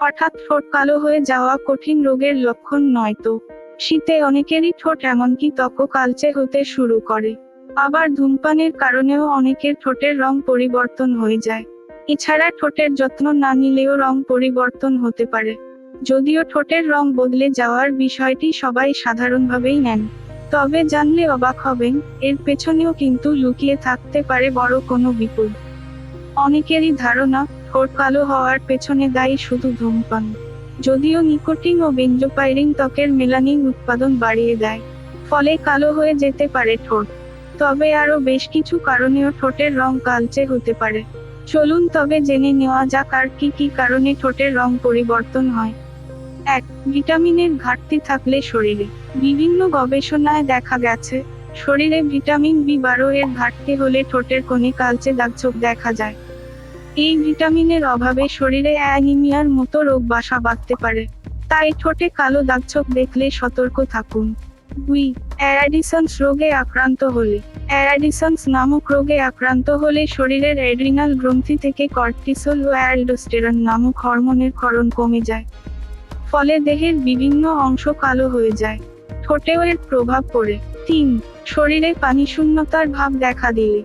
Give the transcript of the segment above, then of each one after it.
হঠাৎ ঠোঁট কালো হয়ে যাওয়া কঠিন রোগের লক্ষণ নয় তো। শীতে অনেকেরই ঠোঁট এমনকি ত্বকও কালচে হতে শুরু করে। আবার ধূমপানের কারণেও অনেকের ঠোঁটের রং পরিবর্তন হয়ে যায়। এছাড়া ঠোঁটের যত্ন না নিলেও রং পরিবর্তন হতে পারে। যদিও ঠোঁটের রং বদলে যাওয়ার বিষয়টি সবাই সাধারণভাবেই নেন। তবে জানলে অবাক হবেন, এর পেছনেও কিন্তু লুকিয়ে থাকতে পারে বড় কোনো বিপদ। অনেকেরই ধারণা ঠোঁট কালো হওয়ার পেছনে দায়ী শুধু ধূমপান। যদিও নিকোটিন ও বেঞ্জোপাইরিন ত্বকের মেলানিন উৎপাদন বাড়িয়ে দেয়, ফলে কালো হয়ে যেতে পারে ঠোঁট। তবে আরও বেশ কিছু কারণেও ঠোঁটের রং কালচে হতে পারে। চলুন তবে জেনে নেওয়া যাক আর কি কি কারণে ঠোঁটের রং পরিবর্তন হয়। এক, ভিটামিনের ঘাটতি থাকলে শরীরে। বিভিন্ন গবেষণায় দেখা গেছে, শরীরে ভিটামিন বি বারো এর ঘাটতি হলে ঠোঁটের কোণে কালচে দাগছোপ দেখা যায়। এই ভিটামিনের অভাবে শরীরে অ্যানিমিয়ার মতো রোগ বাসা বাঁধতে পারে। তাই ঠোঁটে কালো দাগছোপ দেখলে সতর্ক থাকুন। দুই, অ্যারাডিসন্স রোগে আক্রান্ত হলে। অ্যারাডিসন্স নামক রোগে আক্রান্ত হলে শরীরের অ্যাড্রিনাল গ্রন্থি থেকে কর্টিসল ও অ্যালডোস্টেরন নামক হরমোনের ক্ষরণ কমে যায়। ফলে দেহের বিভিন্ন অংশ কালো হয়ে যায়। ঠোঁটেও এর প্রভাব পড়ে। তিন, শরীরে পানি শূন্যতার ভাব দেখা দিলে।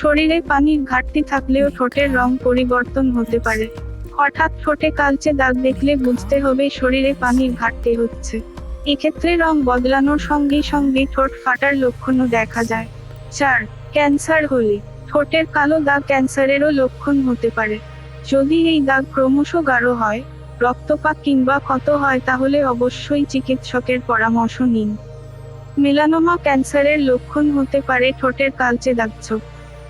শরীরে পানির ঘাটতি থাকলেও ঠোঁটের রং পরিবর্তন হতে পারে। হঠাৎ ঠোঁটে কালচে দাগ দেখলে বুঝতে হবে শরীরে পানির ঘাটতি হচ্ছে। এক্ষেত্রে রং বদলানোর সঙ্গে সঙ্গে ঠোঁট ফাটার লক্ষণও দেখা যায়। চার, ক্যান্সার হলে। ঠোঁটের কালো দাগ ক্যান্সারেরও লক্ষণ হতে পারে। যদি এই দাগ ক্রমশ গাঢ় হয়, রক্তপাত কিংবা ক্ষত হয়, তাহলে অবশ্যই চিকিৎসকের পরামর্শ নিন। মেলানোমা ক্যান্সারের লক্ষণ হতে পারে ঠোঁটের কালচে দাগছোপ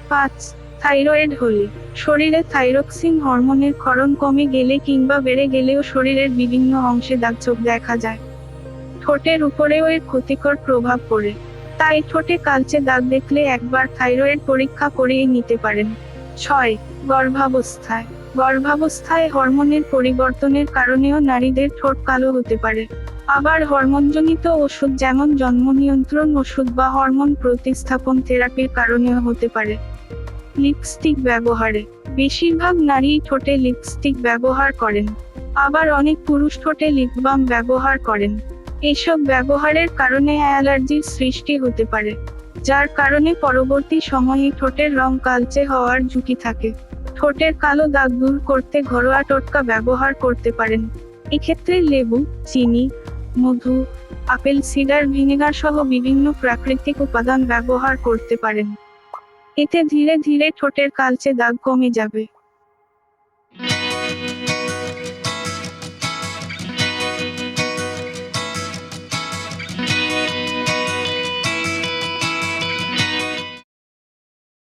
পাঁচ, থাইরয়েড হলে। শরীরে থাইরক্সিন হরমোনের ক্ষরণ কমে গেলে কিংবা বেড়ে গেলেও শরীরের বিভিন্ন অংশে দাগছোপ দেখা যায়। ঠোঁটের উপরেও এর ক্ষতিকর প্রভাব পড়ে। তাই ঠোঁটে কালচে দাগ দেখলে একবার থাইরয়েড পরীক্ষা করিয়ে নিতে পারেন। ছয়, গর্ভাবস্থায়। গর্ভাবস্থায় হরমোনের পরিবর্তনের কারণেও নারীদের ঠোঁট কালো হতে পারে। আবার হরমোনজনিত ওষুধ যেমন জন্ম নিয়ন্ত্রণ ওষুধ বা হরমোন প্রতিস্থাপন থেরাপির কারণেও হতে পারে। লিপস্টিক ব্যবহারে। বেশিরভাগ নারী ঠোঁটে লিপস্টিক ব্যবহার করেন। আবার অনেক পুরুষ ঠোঁটে লিপবাম ব্যবহার করেন। এসব ব্যবহারের কারণে অ্যালার্জির সৃষ্টি হতে পারে, যার কারণে পরবর্তী সময়ে ঠোঁটের রং কালচে হওয়ার ঝুঁকি থাকে। ঠোঁটের কালো দাগ দূর করতে ঘরোয়া টোটকা ব্যবহার করতে পারেন। এক্ষেত্রে লেবু, চিনি, মধু, আপেল, সিডার, ভিনেগার সহ বিভিন্ন প্রাকৃতিক উপাদান ব্যবহার করতে পারেন। এতে ধীরে ধীরে ঠোঁটের কালচে দাগ কমে যাবে।